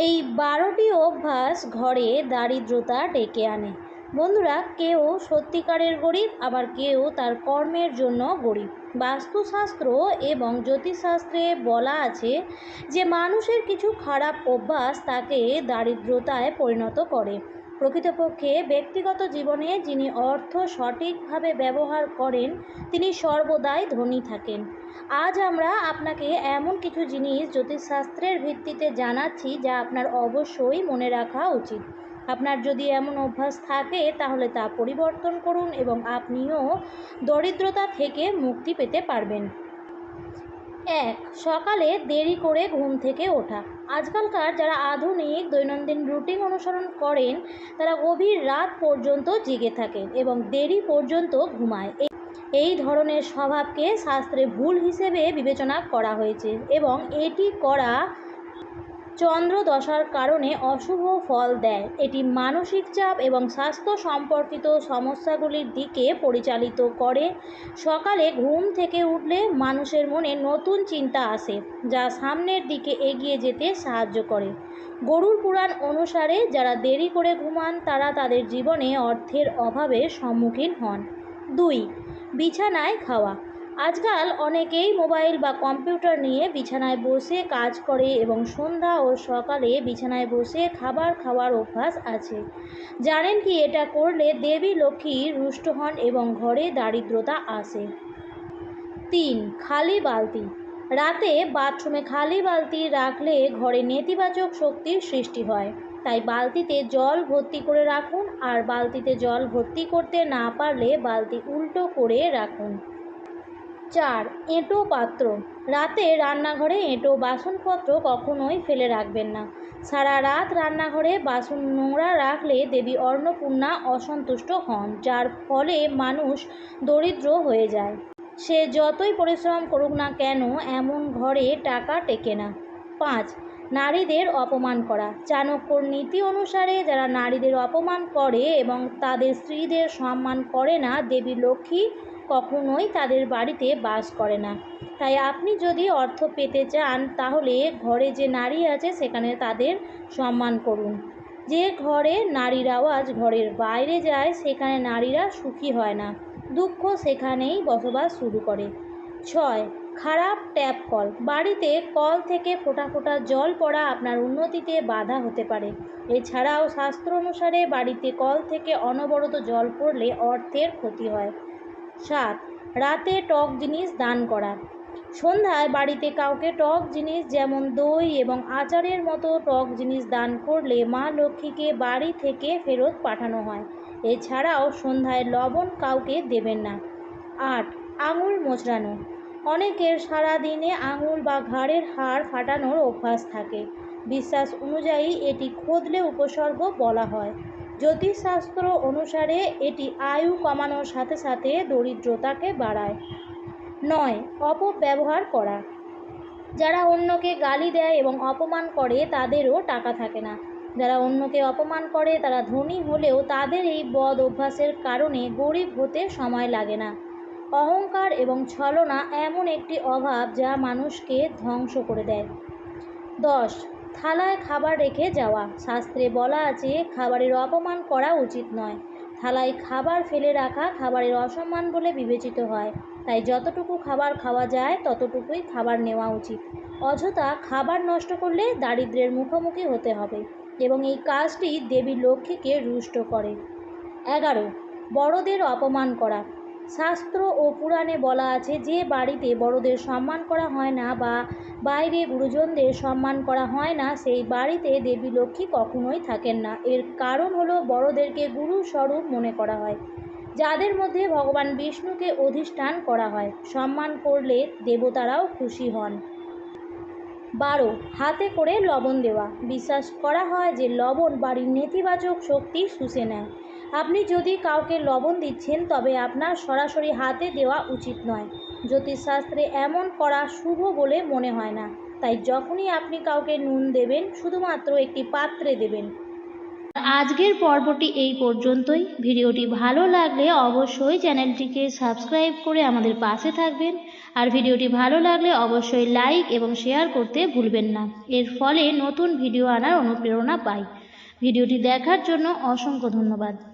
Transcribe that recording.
এই বারোটি অভ্যাস ঘরে দারিদ্রতা ডেকে আনে। বন্ধুরা, কেউ সত্যিকারের গরিব, আবার কেউ তার কর্মের জন্য গরিব। বাস্তুশাস্ত্র এবং জ্যোতিষশাস্ত্রে বলা আছে যে, মানুষের কিছু খারাপ অভ্যাস তাকে দারিদ্রতায় পরিণত করে। প্রকৃতপক্ষে ব্যক্তিগত জীবনে যিনি অর্থ সঠিকভাবে ব্যবহার করেন, তিনি সর্বদাই ধনী থাকেন। আজ আমরা আপনাকে এমন কিছু জিনিস জ্যোতিষশাস্ত্রের ভিত্তিতে জানাচ্ছি যা আপনার অবশ্যই মনে রাখা উচিত। আপনার যদি এমন অভ্যাস থাকে, তাহলে তা পরিবর্তন করুন এবং আপনিও দরিদ্রতা থেকে মুক্তি পেতে পারবেন। এক, সকালে দেরি করে ঘুম থেকে ওঠা। আজকালকার যারা আধুনিক দৈনন্দিন রুটিন অনুসরণ করেন, তারা গভীর রাত পর্যন্ত জেগে থাকেন এবং দেরি পর্যন্ত ঘুমায়। এই- ধরনের স্বভাবকে শাস্ত্রে ভুল হিসেবে বিবেচনা করা হয়েছে এবং এটি করা চন্দ্র দশার কারণে অশুভ ফল দেয়। এটি মানসিক চাপ এবং স্বাস্থ্য সম্পর্কিত সমস্যাগুলির দিকে পরিচালিত করে। সকালে ঘুম থেকে উঠলে মানুষের মনে নতুন চিন্তা আসে, যা সামনের দিকে এগিয়ে যেতে সাহায্য করে। গরুর পুরাণ অনুসারে যারা দেরি করে ঘুমান, তারা তাদের জীবনে অর্থের অভাবে সম্মুখীন হন। দুই, বিছানায় খাওয়া। আজকাল অনেকেই মোবাইল বা কম্পিউটার নিয়ে বিছানায় বসে কাজ করে এবং সন্ধ্যা ও সকালে বিছানায় বসে খাবার খাওয়ার অভ্যাস আছে। জানেন কি এটা করলে দেবী, লক্ষ্মী, রুষ্ট হন এবং ঘরে দারিদ্রতা আসে। তিন, খালি বালতি। রাতে বাথরুমে খালি বালতি রাখলে ঘরে নেতিবাচক শক্তির সৃষ্টি হয়। তাই বালতিতে জল ভর্তি করে রাখুন আর বালতিতে জল ভর্তি করতে না পারলে বালতি উল্টো করে রাখুন। চার, এঁটো পাত্র। রাতে রান্নাঘরে এঁটো বাসনপত্র কখনোই ফেলে রাখবেন না। সারা রাত রান্নাঘরে বাসন নোংরা রাখলে দেবী অন্নপূর্ণা অসন্তুষ্ট হন, যার ফলে মানুষ দরিদ্র হয়ে যায়। সে যতই পরিশ্রম করুক না কেন, এমন ঘরে টাকা টেকে না। পাঁচ, নারীদের অপমান করা। চাণক্যর নীতি অনুসারে যারা নারীদের অপমান করে এবং তাদের স্ত্রীদের সম্মান করে না, দেবী লক্ষ্মী কখনোই তাদের বাড়িতে বাস করে না। তাই আপনি যদি অর্থ পেতে চান, তাহলে ঘরে যে নারী আছে, সেখানে তাদের সম্মান করুন। যে ঘরে নারীর আওয়াজ ঘরের বাইরে যায়, সেখানে নারীরা সুখী হয় না। দুঃখ সেখানেই বসবাস শুরু করে। ছয়, খারাপ ট্যাপ কল। বাড়িতে কল থেকে ফোটা ফোটা জল পড়া আপনার উন্নতিতে বাধা হতে পারে। এছাড়াও শাস্ত্র অনুসারে বাড়িতে কল থেকে অনবরত জল পড়লে অর্থের ক্ষতি হয়। সাত, রাতে টক জিনিস দান করা। সন্ধ্যায় বাড়িতে কাউকে টক জিনিস যেমন দই এবং আচারের মতো টক জিনিস দান করলে মা লক্ষ্মীকে বাড়ি থেকে ফেরত পাঠানো হয়। এছাড়াও সন্ধ্যায় লবণ কাউকে দেবেন না। আট, আঙুল মোচড়ানো। অনেকের সারা দিনে আঙুল বা ঘাড়ের হাড় ফাটানোর অভ্যাস থাকে। বিশ্বাস অনুযায়ী এটি খোদলে উপসর্গ বলা হয়। জ্যোতিষশাস্ত্র অনুসারে এটি আয়ু কমানোর সাথে সাথে দরিদ্রতাকে বাড়ায়। নয়, অপব্যবহার করা। যারা অন্যকে গালি দেয় এবং অপমান করে, তাদেরও টাকা থাকে না। যারা অন্যকে অপমান করে, তারা ধনী হলেও তাদের এই বদ অভ্যাসের কারণে গরিব হতে সময় লাগে না। অহংকার এবং ছলনা এমন একটি অভাব যা মানুষকে ধ্বংস করে দেয়। দশ থালায় খাবার রেখে যাওয়া। শাস্ত্রে বলা আছে, খাবারের অপমান করা উচিত নয়। থালায় খাবার ফেলে রাখা খাবারের অসম্মান বলে বিবেচিত হয়। তাই যতটুকু খাবার খাওয়া যায়, ততটুকুই খাবার নেওয়া উচিত। অযথা খাবার নষ্ট করলে দারিদ্র্যের মুখোমুখি হতে হবে এবং এই কাজটি দেবী লক্ষ্মীকে রুষ্ট করে। এগারো বড়দের অপমান করা। শাস্ত্র ও পুরাণে বলা আছে, যে বাড়িতে বড়দের সম্মান করা হয় না বা বাইরে গুরুজনদের সম্মান করা হয় না, সেই বাড়িতে দেবী লক্ষ্মী কখনোই থাকেন না। এর কারণ হলো বড়দেরকে গুরু স্বরূপ মনে করা হয়, যাদের মধ্যে ভগবান বিষ্ণুকে অধিষ্ঠান করা হয়। সম্মান করলে দেবতারাও খুশি হন। বারো, হাতে করে লবণ দেওয়া। বিশ্বাস করা হয় যে লবণ বাড়ির নেতিবাচক শক্তি শুষে নেয়। আপনি যদি কাউকে লবণ দিচ্ছেন, তবে আপনার সরাসরি হাতে দেওয়া উচিত নয়। জ্যোতিষশাস্ত্রে এমন করা শুভ বলে মনে হয় না। তাই যখনই আপনি কাউকে নুন দেবেন, শুধুমাত্র একটি পাত্রে দেবেন। আজকের পর্বটি এই পর্যন্তই। ভিডিওটি ভালো লাগলে অবশ্যই চ্যানেলটিকে সাবস্ক্রাইব করে আমাদের পাশে থাকবেন। আর ভিডিওটি ভালো লাগলে অবশ্যই লাইক এবং শেয়ার করতে ভুলবেন না। এর ফলে নতুন ভিডিও আনার অনুপ্রেরণা পাই। ভিডিওটি দেখার জন্য অসংখ্য ধন্যবাদ।